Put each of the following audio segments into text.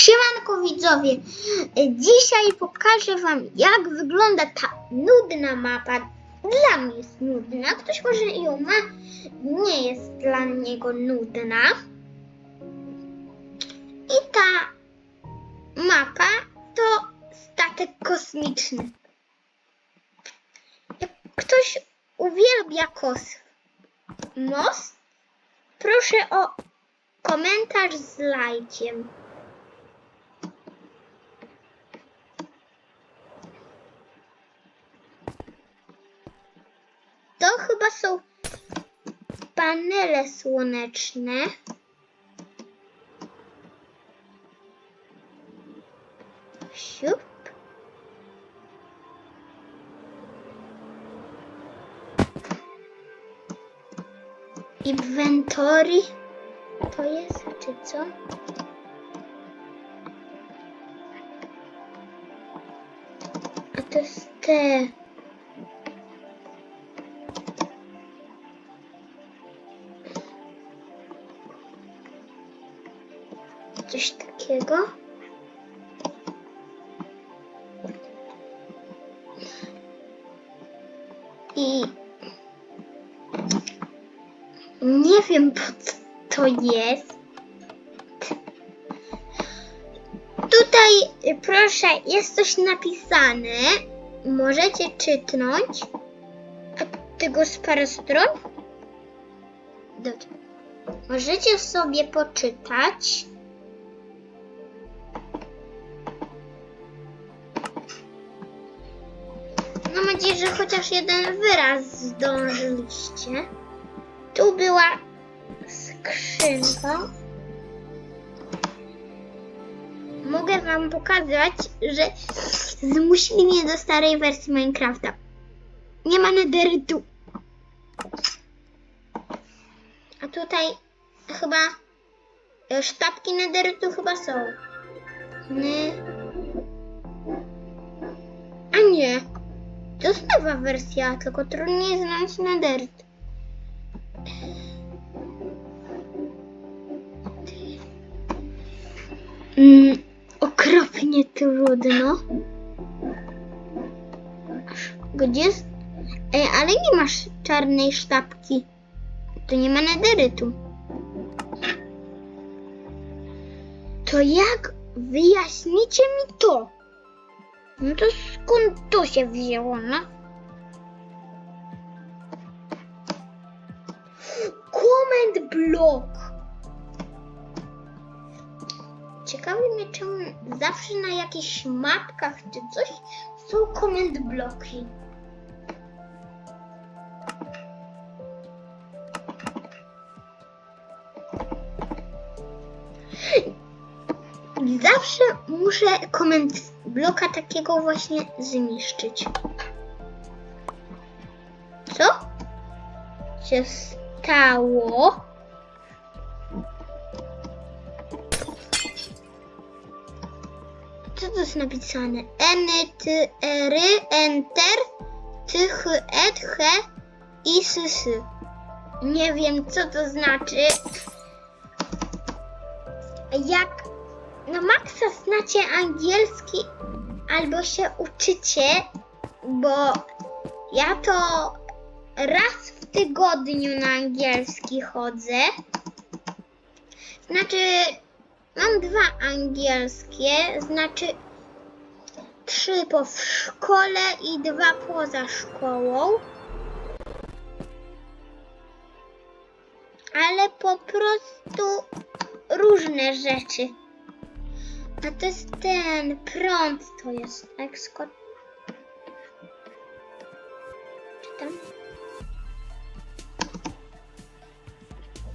Siemanko widzowie, dzisiaj pokażę wam jak wygląda ta nudna mapa. Dla mnie jest nudna, ktoś może ją ma, nie jest dla niego nudna. I ta mapa to statek kosmiczny. Jak ktoś uwielbia kosmos, proszę o komentarz z lajkiem. To chyba są panele słoneczne. Siup. Inventory to jest, czy co? A to jest te. Coś takiego. I nie wiem po co to jest. Tutaj proszę, jest coś napisane. Możecie czytnąć. A tego z parę stron? Dobrze. Możecie sobie poczytać. Że chociaż jeden wyraz zdążyliście. Tu była skrzynka. Mogę wam pokazać, że zmusili mnie do starej wersji Minecrafta. Nie ma nederytu. A tutaj chyba e, sztabki nederytu chyba są. Nie. A nie. To nowa wersja, tylko trudniej znaleźć nederyt. Mm, okropnie trudno. Gdzie jest? Ej, ale nie masz czarnej sztabki. To nie ma nederytu. To jak wyjaśnicie mi to? No to skąd to się wzięło, no? Comment block. Ciekawi mnie, czemu zawsze na jakichś mapkach czy coś są comment bloki. Zawsze muszę comment bloka takiego właśnie zniszczyć. Co się stało? Co to jest napisane? N, T, R, Enter, T, H, E, H i S, S. Nie wiem, co to znaczy. Jak na maksa znacie angielski albo się uczycie, bo ja to raz w tygodniu na angielski chodzę. Znaczy, mam dwa angielskie, znaczy trzy po szkole i dwa poza szkołą. Ale po prostu różne rzeczy. A to jest ten prąd, to jest ekskot. Czytam?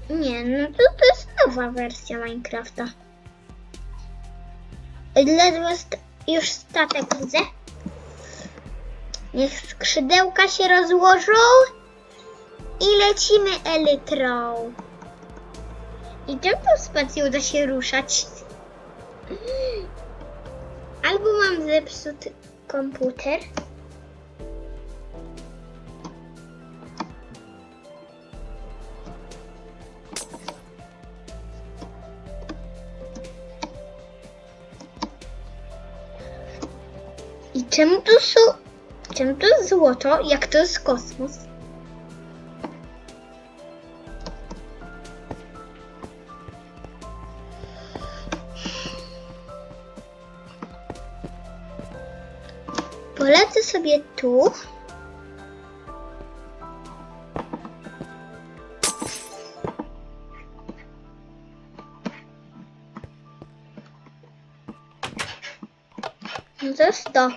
Nie, no to, to jest nowa wersja Minecrafta. Ledwo st- już statek widzę. Niech skrzydełka się rozłożą i lecimy elytrą. I czym tą spacją da się ruszać? Albo mam zepsuty komputer. I czemu tu są... Czemu to złoto, jak to jest kosmos? Sobie tu. No to jest to.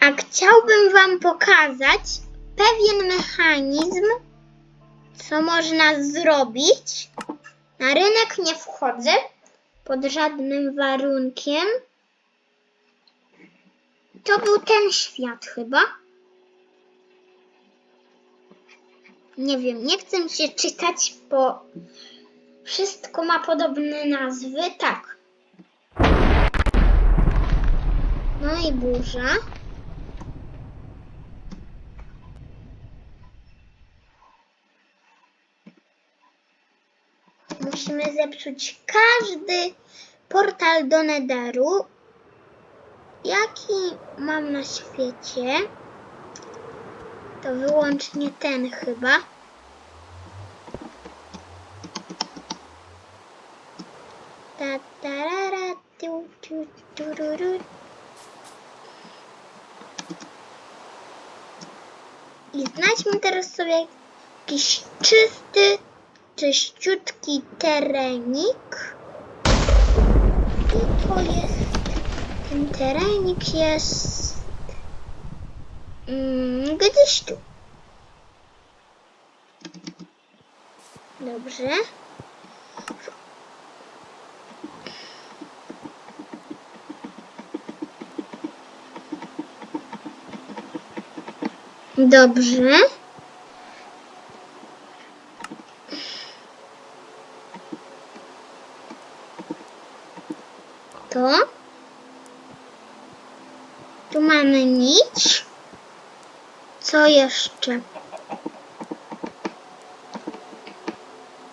A chciałbym Wam pokazać pewien mechanizm, co można zrobić. Na rynek nie wchodzę pod żadnym warunkiem. To był ten świat chyba. Nie wiem, nie chcę mi się czytać, bo wszystko ma podobne nazwy. Tak. No i burza. Zepsuć każdy portal do Netheru, jaki mam na świecie. To wyłącznie ten chyba. Ta tarara, tiu, tiu, tururu. I znajdźmy teraz sobie jakiś czysty, czyściutki terenik. I to jest, ten terenik jest mm, gdzieś tu. Dobrze. Dobrze. To. Tu mamy nić. Co jeszcze?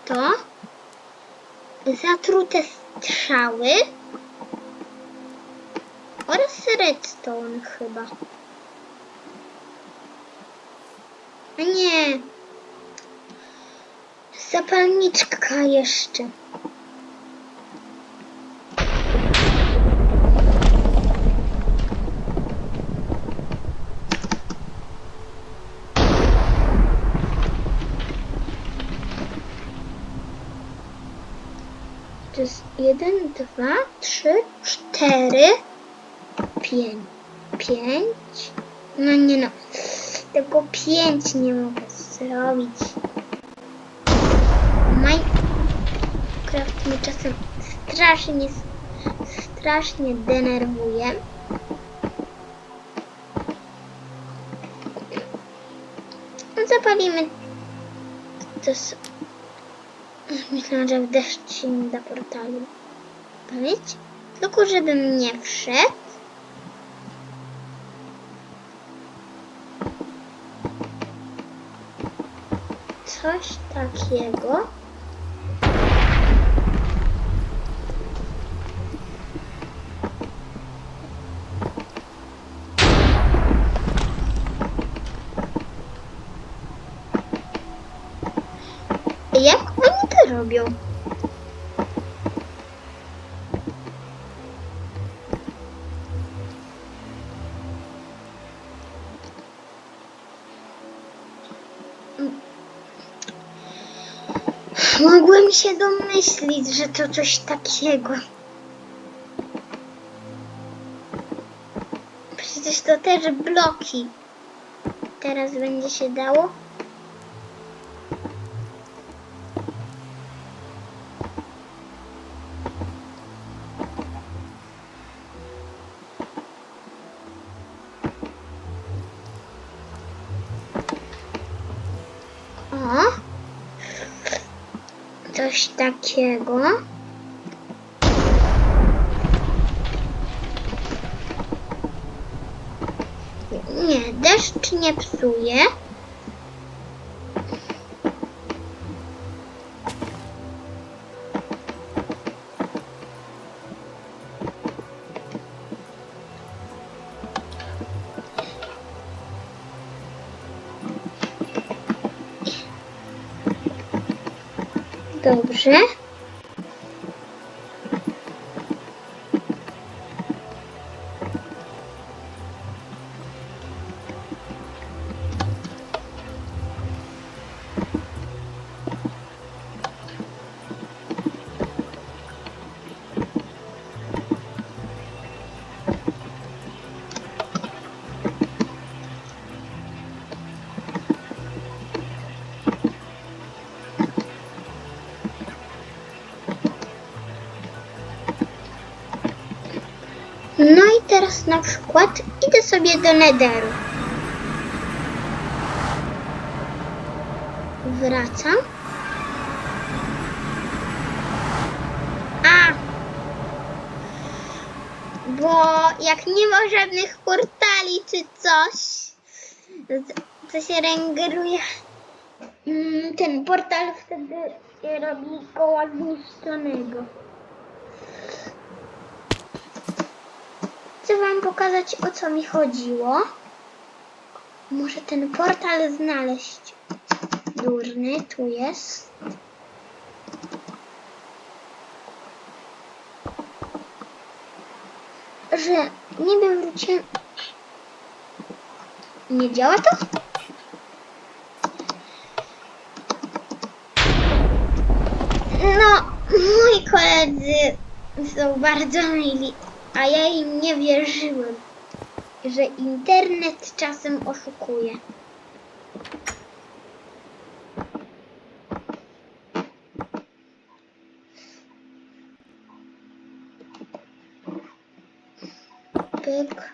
To. Zatrute strzały. Oraz redstone chyba. A nie. Zapalniczka jeszcze. Jeden, dwa, trzy, cztery, pięć. Pięć? No nie no. Tylko pięć nie mogę zrobić. Minecraft mnie czasem strasznie, strasznie denerwuje. No Zapalimy to Myślałam, że w deszcz się nie da portalu palić. Tylko żebym nie wszedł. Coś takiego. Jak oni to robią? Mogłem się domyślić, że to coś takiego. Przecież to też bloki. Teraz będzie się dało. Coś takiego. Nie, deszcz nie psuje. Dobrze. Na przykład idę sobie do Nederu. Wracam. A! Bo jak nie ma żadnych portali czy coś, to się rengeruje. Mm, Ten portal wtedy robi koła zniszczonego. Chcę wam pokazać o co mi chodziło. Muszę ten portal znaleźć. Durny, tu jest. Że niby wróciłem. Nie działa to? No, moi koledzy są bardzo mili, a ja im nie wierzyłem, że internet czasem oszukuje. Pyk,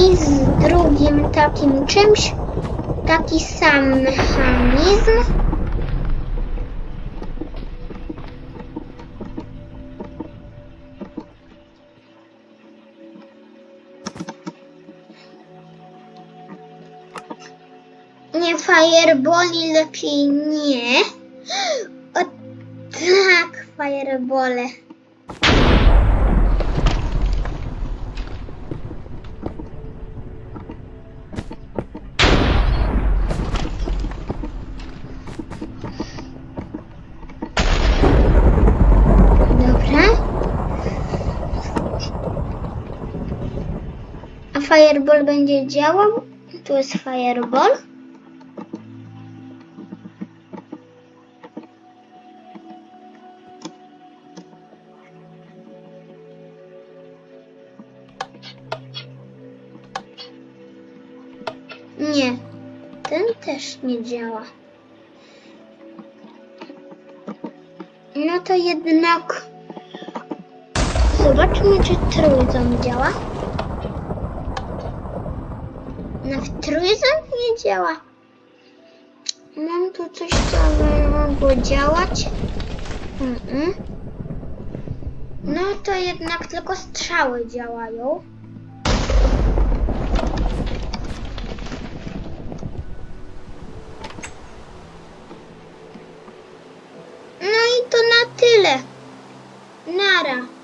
I z drugim takim czymś taki sam mechanizm. Nie fireboli lepiej nie. O tak, firebole. Fireball będzie działał? Tu jest fireball. Nie, ten też nie działa. No to jednak zobaczmy, czy trójząb działa. No w nie działa. Mam tu coś, co by mogło działać. Mm -mm. No to jednak tylko strzały działają. No i to na tyle. Nara.